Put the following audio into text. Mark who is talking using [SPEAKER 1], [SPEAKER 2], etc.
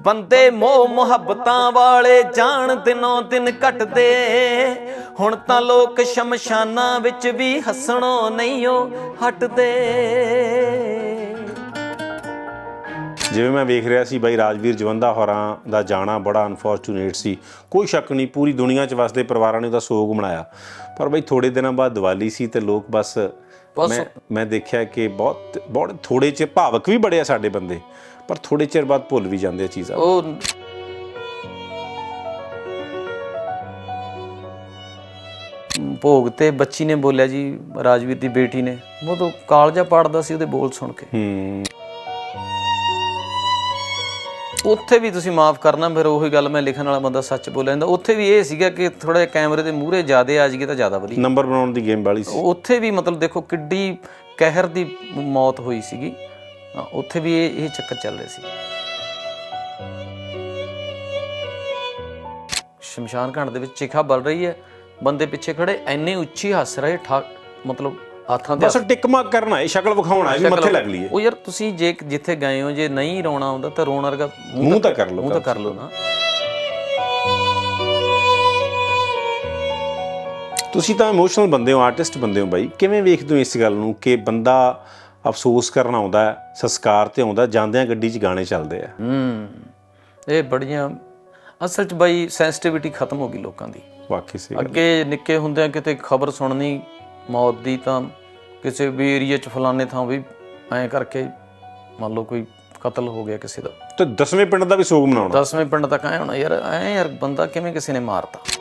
[SPEAKER 1] ਬੰਦੇ ਮੋਹ ਮੁਹੱਬਤਾਂ ਵਾਲੇ ਜਾਣ ਦਿਨੋਂ ਦਿਨ ਘਟਦੇ। ਹੁਣ ਤਾਂ ਲੋਕ ਸ਼ਮਸ਼ਾਨਾਂ ਵਿੱਚ ਵੀ ਹੱਸਣੋਂ ਨਹੀਂ ਹਟਦੇ।
[SPEAKER 2] ਜਿਵੇਂ ਮੈਂ ਵੇਖ ਰਿਹਾ ਸੀ ਬਾਈ ਰਾਜਵੀਰ ਜਵੰਦਾ ਹੋਰਾਂ ਦਾ ਜਾਣਾ ਬੜਾ ਅਨਫੋਰਚੂਨੇਟ ਸੀ। ਕੋਈ ਸ਼ੱਕ ਨਹੀਂ, ਪੂਰੀ ਦੁਨੀਆ 'ਚ ਵਸਦੇ ਪਰਿਵਾਰਾਂ ਨੇ ਉਹਦਾ ਸੋਗ ਮਨਾਇਆ। ਪਰ ਬਾਈ ਥੋੜੇ ਦਿਨਾਂ ਬਾਅਦ ਦੀਵਾਲੀ ਸੀ ਤੇ ਲੋਕ ਬਸ
[SPEAKER 1] ਬਸ-
[SPEAKER 2] ਮੈਂ ਮੈਂ ਦੇਖਿਆ ਕਿ ਬਹੁਤ ਬਹੁਤ ਥੋੜੇ ਚਿਰ ਭਾਵਕ ਵੀ ਬੜੇ ਆ ਸਾਡੇ ਬੰਦੇ ਪਰ ਥੋੜੇ ਚਿਰ ਬਾਅਦ ਭੁੱਲ ਵੀ ਜਾਂਦੇ ਆ ਚੀਜ਼ਾਂ
[SPEAKER 1] ਉਹ ਭੋਗ ਤੇ ਬੱਚੀ ਨੇ ਬੋਲਿਆ ਜੀ ਰਾਜਵੀਰ ਦੀ ਬੇਟੀ ਨੇ। ਉਹ ਤਾਂ ਕਾਲਜਾ ਪਾੜਦਾ ਸੀ ਉਹਦੇ ਬੋਲ ਸੁਣ ਕੇ।
[SPEAKER 2] ਹੂੰ।
[SPEAKER 1] ਉੱਥੇ ਵੀ ਤੁਸੀਂ ਮਾਫ ਕਰਨਾ ਫਿਰ ਉਹੀ ਗੱਲ ਮੈਂ ਲਿਖਣ ਵਾਲਾ ਬੰਦਾ ਸੱਚ ਬੋਲਿਆ ਜਾਂਦਾ। ਉੱਥੇ ਵੀ ਇਹ ਸੀਗਾ ਕਿ ਥੋੜਾ ਜਿਹਾ ਕੈਮਰੇ ਦੇ ਮੂਹਰੇ ਜ਼ਿਆਦੇ ਆ ਜਾਈਏ ਤਾਂ ਜ਼ਿਆਦਾ ਵਧੀਆ।
[SPEAKER 2] ਨੰਬਰ ਬਣਾਉਣ ਦੀ ਗੇਮ ਵਾਲੀ ਸੀ।
[SPEAKER 1] ਉੱਥੇ ਵੀ ਮਤਲਬ ਦੇਖੋ ਕਿੱਡੀ ਕਹਿਰ ਦੀ ਮੌਤ ਹੋਈ ਸੀਗੀ। ਉੱਥੇ ਵੀ ਇਹ ਇਹ ਚੱਕਰ ਚੱਲ ਰਹੇ ਸੀ। ਸ਼ਮਸ਼ਾਨ ਘਾਟ ਦੇ ਵਿੱਚ ਚਿਖਾ ਬਲ ਰਹੀ ਹੈ। ਬੰਦੇ ਪਿੱਛੇ ਖੜੇ ਐਨੇ ਉੱਚੀ ਹੱਸ ਰਹੇ ਠਾ ਮਤਲਬ ਹੱਥਾਂ ਦੇ
[SPEAKER 2] ਬਸ ਟਿਕਮਾ ਕਰਨਾ ਇਹ ਸ਼ਕਲ ਵਿਖਾਉਣਾ ਹੈ ਵੀ ਮੱਥੇ ਲੱਗ ਲਈਏ।
[SPEAKER 1] ਉਹ ਯਾਰ ਤੁਸੀਂ ਜੇ ਜਿੱਥੇ ਗਏ ਹੋ ਜੇ ਨਹੀਂ ਰੋਣਾ ਆਉਂਦਾ ਤਾਂ ਰੋਣ ਵਰਗਾ
[SPEAKER 2] ਮੂੰਹ ਤਾਂ ਕਰ ਲਓ
[SPEAKER 1] ਮੂੰਹ ਤਾਂ ਕਰ ਲਓ। ਨਾ।
[SPEAKER 2] ਤੁਸੀਂ ਤਾਂ ਇਮੋਸ਼ਨਲ ਬੰਦੇ ਹੋ ਆਰਟਿਸਟ ਬੰਦੇ ਹੋ ਬਾਈ। ਕਿਵੇਂ ਵੇਖਦੇ ਹੋ ਇਸ ਗੱਲ ਨੂੰ ਕਿ ਬੰਦਾ ਅਫਸੋਸ ਕਰਨ ਆਉਂਦਾ ਹੈ ਸੰਸਕਾਰ ਤੇ ਆਉਂਦਾ ਜਾਂਦਿਆਂ ਗੱਡੀ 'ਚ ਗਾਣੇ ਚੱਲਦੇ ਆ?
[SPEAKER 1] ਹੂੰ। ਇਹ ਬੜੀਆਂ ਅਸਲ 'ਚ ਬਾਈ ਸੈਂਸਿਟੀਵਿਟੀ ਖਤਮ ਹੋ ਗਈ ਲੋਕਾਂ ਦੀ।
[SPEAKER 2] ਵਾਕਈ ਸੀ
[SPEAKER 1] ਅੱਗੇ ਨਿੱਕੇ ਹੁੰਦਿਆਂ ਕਿਤੇ ਖਬਰ ਸੁਣਨੀ ਮੌਤ ਦੀ ਤਾਂ ਕਿਸੇ ਵੀ ਏਰੀਆ 'ਚ ਫਲਾਣੇ ਥਾਂ ਵੀ ਐਂ ਕਰਕੇ ਮੰਨ ਲਓ ਕੋਈ ਕਤਲ ਹੋ ਗਿਆ ਕਿਸੇ ਦਾ।
[SPEAKER 2] ਤੇ ਦਸਵੇਂ ਪਿੰਡ ਦਾ ਵੀ ਸੋਗ ਮਨਾਉਣਾ।
[SPEAKER 1] ਦਸਵੇਂ ਪਿੰਡ ਤੱਕ ਐ ਹੋਣਾ ਯਾਰ ਐ ਯਾਰ ਬੰਦਾ ਕਿਵੇਂ ਕਿਸੇ ਨੇ ਮਾਰਤਾ?